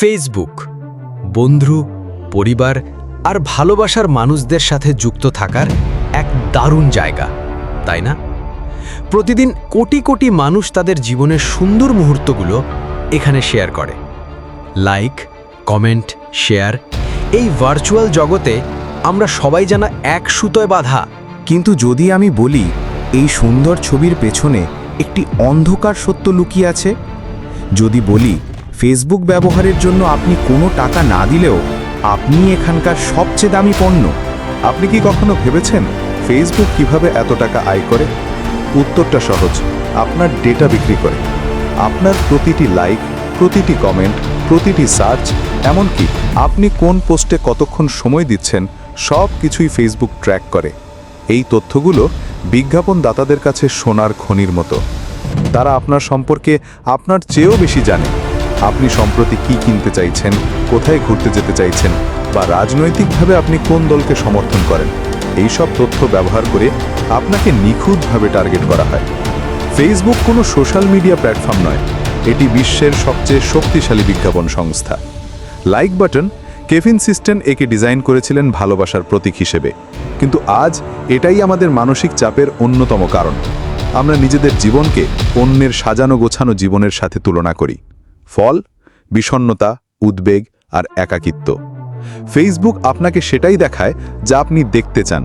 Facebook বন্ধু, পরিবার আর ভালোবাসার মানুষদের সাথে যুক্ত থাকার এক দারুণ জায়গা, তাই না? প্রতিদিন কোটি কোটি মানুষ তাদের জীবনের সুন্দর মুহূর্তগুলো এখানে শেয়ার করে। লাইক কমেন্ট শেয়ার এই ভার্চুয়াল জগতে আমরা সবাই জানা এক সুতোয় বাঁধা। কিন্তু যদি আমি বলি, এই সুন্দর ছবির পেছনে একটি অন্ধকার সত্য লুকিয়ে আছে? যদি বলি ফেসবুক ব্যবহারের জন্য আপনি কোনো টাকা না দিলেও আপনি এখানকার সবচেয়ে দামি পণ্য। আপনি কি কখনো ভেবেছেন ফেসবুক কীভাবে এত টাকা আয় করে? উত্তরটা সহজ, আপনার ডেটা বিক্রি করে। আপনার প্রতিটি লাইক প্রতিটি কমেন্ট প্রতিটি সার্চ এমনকি আপনি কোন পোস্টে কতক্ষণ সময় দিচ্ছেন সব কিছুই ফেসবুক ট্র্যাক করে। এই তথ্যগুলো বিজ্ঞাপন দাতাদের কাছে সোনার খনির মতো। তারা আপনার সম্পর্কে আপনার চেয়েও বেশি জানে। আপনি সম্প্রতি কি কিনতে চাইছেন, কোথায় ঘুরতে যেতে চাইছেন, বা রাজনৈতিকভাবে আপনি কোন দলকে সমর্থন করেন এই সব তথ্য ব্যবহার করে আপনাকে নিখুঁতভাবে টার্গেট করা হয়। ফেসবুক কোনো সোশ্যাল মিডিয়া প্ল্যাটফর্ম নয়, এটি বিশ্বের সবচেয়ে শক্তিশালী বিজ্ঞাপন সংস্থা। লাইক বাটন কেভিন সিস্টেন একে ডিজাইন করেছিলেন ভালোবাসার প্রতীক হিসেবে, কিন্তু আজ এটাই আমাদের মানসিক চাপের অন্যতম কারণ। আমরা নিজেদের জীবনকে অন্যের সাজানো গোছানো জীবনের সাথে তুলনা করি। ফল, বিষণ্ণতা, উদ্বেগ আর একাকিত্ব। ফেসবুক আপনাকে সেটাই দেখায় যা আপনি দেখতে চান।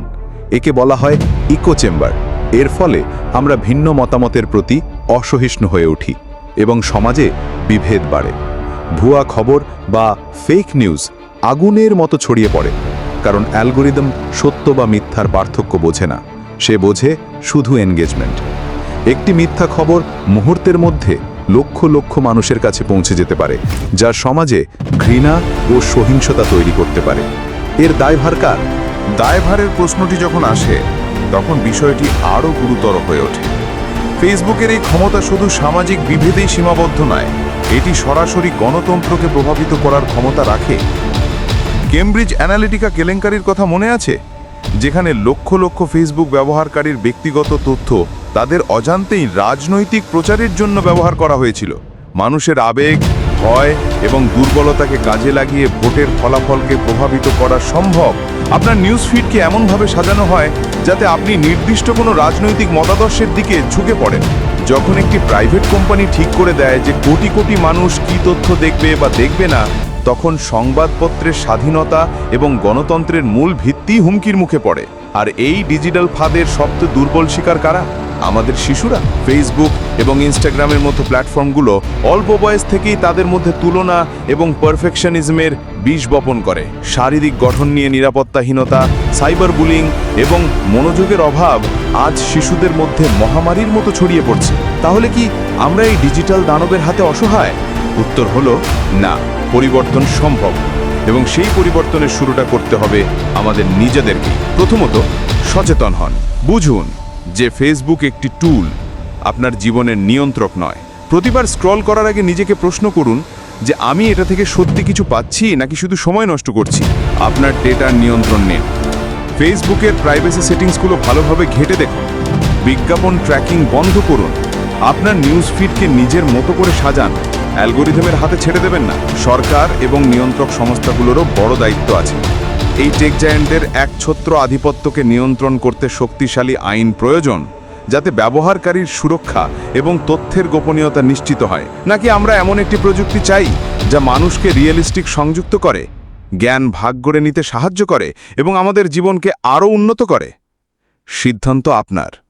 একে বলা হয় ইকো চেম্বার। এর ফলে আমরা ভিন্ন মতামতের প্রতি অসহিষ্ণু হয়ে উঠি এবং সমাজে বিভেদ বাড়ে। ভুয়া খবর বা ফেক নিউজ আগুনের মতো ছড়িয়ে পড়ে, কারণ অ্যালগোরিদম সত্য বা মিথ্যার পার্থক্য বোঝে না। সে বোঝে শুধু এনগেজমেন্ট একটি মিথ্যা খবর মুহূর্তের মধ্যে লক্ষ লক্ষ মানুষের কাছে পৌঁছে যেতে পারে, যা সমাজে ঘৃণা ও সহিংসতা তৈরি করতে পারে। এর দায়ভার কার? দায়ভারের প্রশ্নটি যখন আসে, তখন বিষয়টি আরও গুরুতর হয়ে ওঠে। ফেসবুকের এই ক্ষমতা শুধু সামাজিক বিভেদেই সীমাবদ্ধ নয়, এটি সরাসরি গণতন্ত্রকে প্রভাবিত করার ক্ষমতা রাখে। কেমব্রিজ অ্যানালিটিকা কেলেঙ্কারির কথা মনে আছে? যেখানে লক্ষ লক্ষ ফেসবুক ব্যবহারকারীর ব্যক্তিগত তথ্য তাদের অজান্তেই রাজনৈতিক প্রচারের জন্য ব্যবহার করা হয়েছিল। মানুষের আবেগ, ভয় এবং দুর্বলতাকে কাজে লাগিয়ে ভোটের ফলাফলকে প্রভাবিত করা সম্ভব। আপনার নিউজ ফিডকে এমনভাবে সাজানো হয় যাতে আপনি নির্দিষ্ট কোনো রাজনৈতিক মতাদর্শের দিকে ঝুঁকে পড়েন। যখন একটি প্রাইভেট কোম্পানি ঠিক করে দেয় যে কোটি কোটি মানুষ কি তথ্য দেখবে বা দেখবে না তখন সংবাদপত্রের স্বাধীনতা এবং গণতন্ত্রের মূল ভিত্তি হুমকির মুখে পড়ে। আর এই ডিজিটাল ফাঁদের সবচেয়ে দুর্বল শিকার কারা? আমাদের শিশুরা। ফেসবুক এবং ইনস্টাগ্রামের মতো প্ল্যাটফর্মগুলো অল্প বয়স থেকেই তাদের মধ্যে তুলনা এবং পারফেকশনিজমের বীজ বপন করে। শারীরিক গঠন নিয়ে নিরাপত্তাহীনতা সাইবার বুলিং এবং মনোযোগের অভাব আজ শিশুদের মধ্যে মহামারীর মতো ছড়িয়ে পড়ছে। তাহলে কি আমরা এই ডিজিটাল দানবের হাতে অসহায়? উত্তর হলো না। পরিবর্তন সম্ভব। এবং সেই পরিবর্তনের শুরুটা করতে হবে আমাদের নিজেদেরকে। প্রথমত, সচেতন হন। বুঝুন যে ফেসবুক একটি টুল আপনার জীবনের নিয়ন্ত্রক নয়। প্রতিবার স্ক্রল করার আগে নিজেকে প্রশ্ন করুন যে, আমি এটা থেকে সত্যি কিছু পাচ্ছি নাকি শুধু সময় নষ্ট করছি? আপনার ডেটার নিয়ন্ত্রণ নিন। ফেসবুকের প্রাইভেসি সেটিংসগুলো ভালোভাবে ঘেটে দেখুন। বিজ্ঞাপন ট্র্যাকিং বন্ধ করুন। আপনার নিউজ ফিডকে নিজের মতো করে সাজান। অ্যালগোরিদমের হাতে ছেড়ে দেবেন না। সরকার এবং নিয়ন্ত্রক সংস্থাগুলোরও বড় দায়িত্ব আছে। এই টেক জায়ান্টের একছত্র আধিপত্যকে নিয়ন্ত্রণ করতে শক্তিশালী আইন প্রয়োজন, যাতে ব্যবহারকারীর সুরক্ষা এবং তথ্যের গোপনীয়তা নিশ্চিত হয়। নাকি আমরা এমন একটি প্রযুক্তি চাই, যা মানুষকে রিয়েলিস্টিক সংযুক্ত করে, জ্ঞান ভাগ করে নিতে সাহায্য করে এবং আমাদের জীবনকে আরও উন্নত করে? সিদ্ধান্ত আপনার।